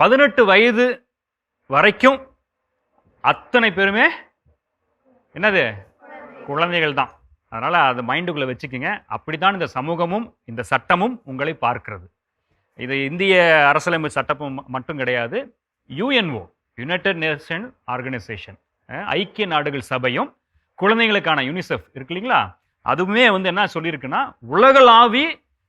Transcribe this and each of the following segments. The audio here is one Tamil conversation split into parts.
பதினெட்டு வயது வரைக்கும் அத்தனை பேருமே என்னது? குழந்தைகள் தான் அதனால் அதை மைண்டுக்குள்ளே வச்சுக்கோங்க. அப்படித்தான் இந்த சமூகமும் இந்த சட்டமும் உங்களை பார்க்கிறது. இது இந்திய அரசியலமைப்பு சட்டம் மட்டும் கிடையாது. யுஎன்ஓ யுனைடெட் நேஷன் ஆர்கனைசேஷன் ஐக்கிய நாடுகள் சபையும் குழந்தைகளுக்கான யூனிசெஃப் இருக்கு இல்லைங்களா? அதுவுமே வந்து என்ன சொல்லியிருக்குன்னா உலகளாவி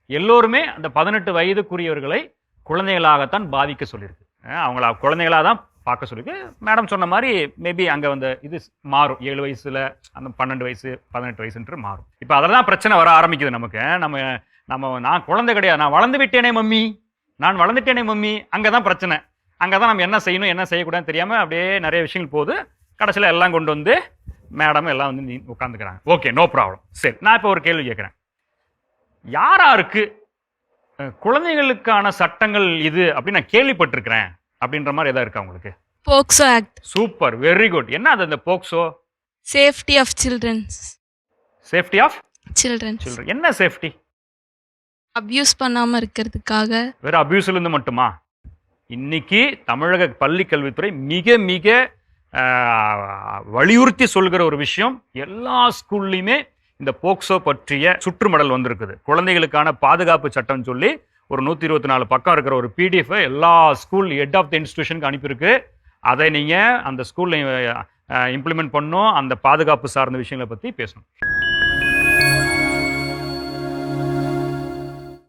எல்லோருமே அந்த பதினெட்டு வயதுக்குரியவர்களை குழந்தைகளாகத்தான் பாதிக்க சொல்லியிருக்கு அவங்கள குழந்தைகளாக தான் பார்க்க சொல்லியிருக்கு மேடம் சொன்ன மாதிரி மேபி அங்கே வந்து இது மாறும். ஏழு வயசில் அந்த பன்னெண்டு வயசு பதினெட்டு வயசுன்ற மாறும். இப்போ அதெல்லாம் பிரச்சனை வர ஆரம்பிக்குது நமக்கு. நம்ம நம்ம நான் குழந்தை கிடையாது. நான் வளர்ந்து விட்டேனே மம்மி. நான் வளர்ந்துட்டேனே மம்மி. அங்கே தான் பிரச்சனை. அங்கே தான் நம்ம என்ன செய்யணும் என்ன செய்யக்கூடாதுன்னு தெரியாமல் அப்படியே நிறைய விஷயங்கள் போகுது. கடைசியில் எல்லாம் கொண்டு வந்து மேடம் எல்லாம் வந்து நீ உட்காந்துக்கிறாங்க ஓகே நோ ப்ராப்ளம் சரி நான் இப்போ ஒரு கேள்வி கேட்குறேன். யாராருக்கு குழந்தைகளுக்கான சட்டங்கள் இது அப்படின்னு நான் கேள்விப்பட்டிருக்கிறேன். அப்படின்ற மாதிரி எதாவது இருக்கா உங்களுக்கு? POCSO act super very good என்ன அது அந்த POCSO safety of children's safety of children's children என்ன சேஃப்டி அப்யூஸ் பண்ணாம இருக்கிறதுக்காக. வெறும் அபியூஸ்ல இருந்து மட்டுமா? இன்னைக்கு தமிழக பள்ளி கல்வித்துறை மிக மிக வலியுறுத்தி சொல்கிற ஒரு விஷயம் எல்லா ஸ்கூல்லையுமே இந்த போக்சோ பற்றிய சுற்றுமடல் வந்திருக்குது. குழந்தைகளுக்கான பாதுகாப்பு சட்டம் சொல்லி ஒரு நூற்றி இருபத்தி நாலு பக்கம் இருக்கிற ஒரு பிடிஎஃப் எல்லா ஸ்கூல் ஹெட் ஆஃப் த இன்ஸ்டியூஷனுக்கு அனுப்பியிருக்கு. அதை நீங்கள் அந்த ஸ்கூலில் இம்ப்ளிமெண்ட் பண்ணும் அந்த பாதுகாப்பு சார்ந்த விஷயங்களை பற்றி பேசணும்.